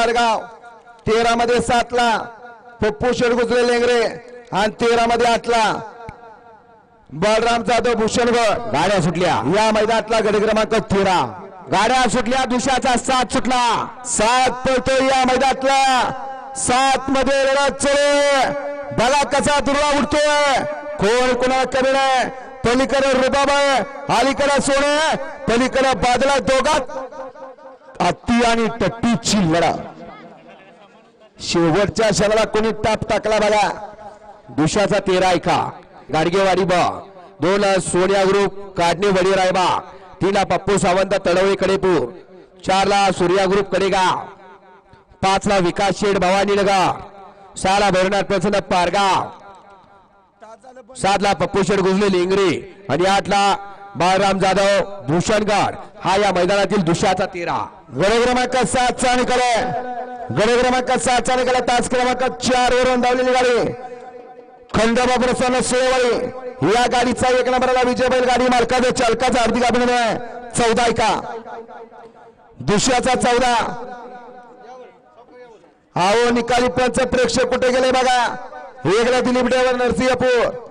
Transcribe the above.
पारगाव तेरा मध्ये सातला पप्पू शेडगुजरे लेंगरे आणि तेरा मध्ये आठला बलराम जाधव भूषणगड. गाड्या सुटल्या. या मैदानातला गडी क्रमांक तेरा. गाड्या सुटल्या दुशाचा साथ सुटला. सात पळतो या मैदानातला. सात मध्ये लढत चले बघा कसा दुर्वा उडतोय कोण कोणा कमी नाही. पलीकडे रुबाब आहे अलीकडे सोने पलीकडे बादला दोघात. अत्ती आणि टट्टीची लढा. शेवटच्या क्षणाला कोणी टाप टाकला बघा. दुशाचा तेरा ऐका. गाडगेवाडी बा. दोन सोन्या ग्रुप काढणे वडी रायबा तीला पप्पू सावंत तडवळे कडेपूर. चारला सूर्या ग्रुप कडेगाव. पाचला विकास शेठ भवानी नगर. सहाला भैरनाथ प्रसन्न पारगाव. सातला पप्पू शेठ गुजले लिंगरे आणि आठला बाळराम जाधव भूषणगड हा या मैदानातील दुसऱ्याचा तेरा. गड क्रमांक सातचा निकाल गड क्रमांक सातचा निकाल तास क्रमांक चार वरून धावलेली गाडी. खंडोबा प्रसन्न सोळेवाडी. या गाडीचा एक नंबरला विजय बैल गाडी मालकाचं चालकाचा हार्दिक अभिनंदन. आहे चौदा ऐका दुसऱ्याचा चौदा. आओ हो निकाली पंच प्रेक्षक कुठे गेले बघा? वेगळ्या दिलीप ड्रायव्हर नरसिंहपूर